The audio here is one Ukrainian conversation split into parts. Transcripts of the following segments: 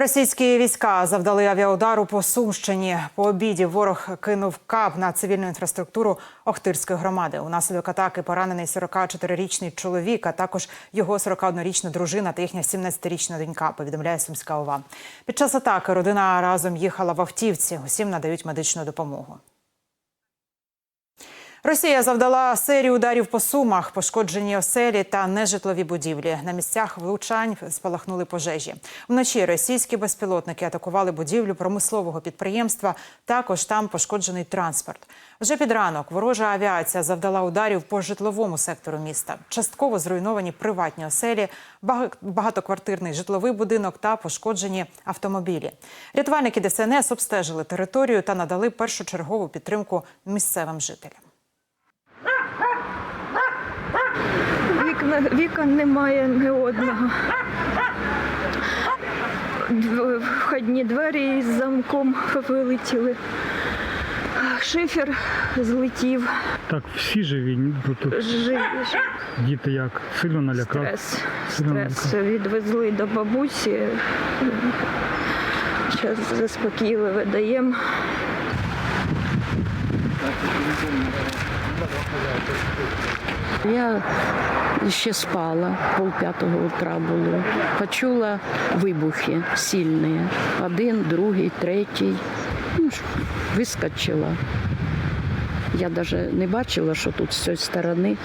Російські війська завдали авіаудару по Сумщині. По обіді ворог кинув кап на цивільну інфраструктуру Охтирської громади. Унаслідок атаки поранений 44-річний чоловік, а також його 41-річна дружина та їхня 17-річна донька. Повідомляє Сумська ОВА. Під час атаки родина разом їхала в автівці. Усім надають медичну допомогу. Росія завдала серію ударів по сумах, пошкоджені оселі та нежитлові будівлі. На місцях влучань спалахнули пожежі. Вночі російські безпілотники атакували будівлю промислового підприємства. Також там пошкоджений транспорт. Вже під ранок ворожа авіація завдала ударів по житловому сектору міста. Частково зруйновані приватні оселі, бага- багатоквартирний житловий будинок та пошкоджені автомобілі. Рятувальники ДСНС обстежили територію та надали першочергову підтримку місцевим жителям. Вікон немає ні одного. Входні двері із замком вилетіли. Шифер злетів. Так, всі живі, тут Жи- діти як сильно налякав. Стрес. Сильно Стрес. Відвезли до бабусі. Зараз заспокійливо даємо. Я ще спала, полп'ятого утра було. Почула вибухи сильні. Один, другий, третій. Ну, ж, вискочила. Я навіть не бачила, що тут з цієї сторони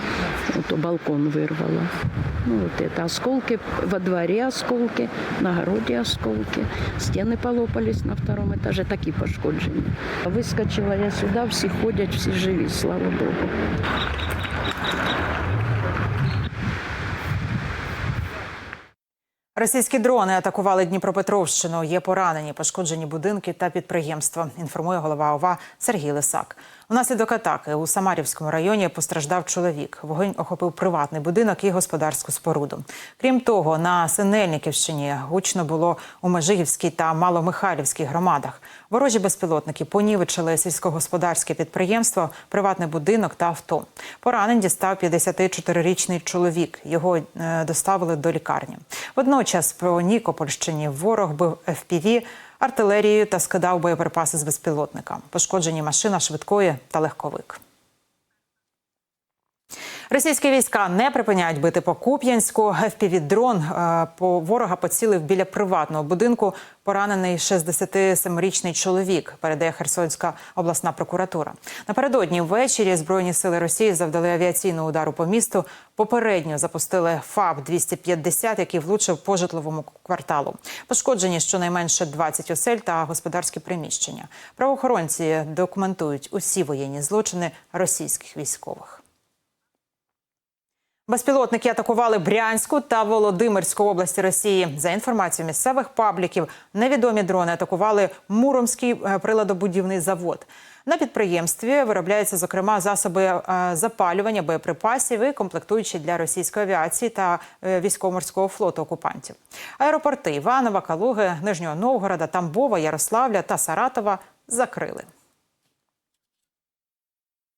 ото балкон вирвало. Ну, вот это осколки, во дворе осколки, на городе осколки, стены полопались на втором этаже, такі пошкодження. Вискочила я сюди, всі ходять, всі живі, слава Богу. Російські дрони атакували Дніпропетровщину. Є поранені, пошкоджені будинки та підприємства. Інформує голова ОВА Сергій Лисак. Внаслідок атаки у Самарівському районі постраждав чоловік. Вогонь охопив приватний будинок і господарську споруду. Крім того, на Синельниківщині гучно було у Межигівській та Маломихайлівській громадах. Ворожі безпілотники понівечили сільськогосподарське підприємство, приватний будинок та авто. Поранень дістав 54-річний чоловік. Його е, доставили до лікарні. Водночас про Нікопольщині ворог бив ФПВ, артилерією та скидав боєприпаси з безпілотника. Пошкоджені машина швидкої та легковик. Російські війська не припиняють бити по Куп'янську. ФПВ-дрон е, по ворога поцілив біля приватного будинку. Поранений 67-річний чоловік, передає Херсонська обласна прокуратура. Напередодні ввечері збройні сили Росії завдали авіаційну удару по місту. Попередньо запустили ФАБ-250, який влучив по житловому кварталу. Пошкоджені щонайменше 20 осель та господарські приміщення. Правоохоронці документують усі воєнні злочини російських військових. Безпілотники атакували Брянську та Володимирську області Росії. За інформацією місцевих пабліків, невідомі дрони атакували Муромський е, приладобудівний завод. На підприємстві виробляються зокрема засоби е, запалювання боєприпасів і комплектуючі для російської авіації та е, військово-морського флоту окупантів. Аеропорти Іванова, Калуги, Нижнього Новгорода, Тамбова, Ярославля та Саратова закрили.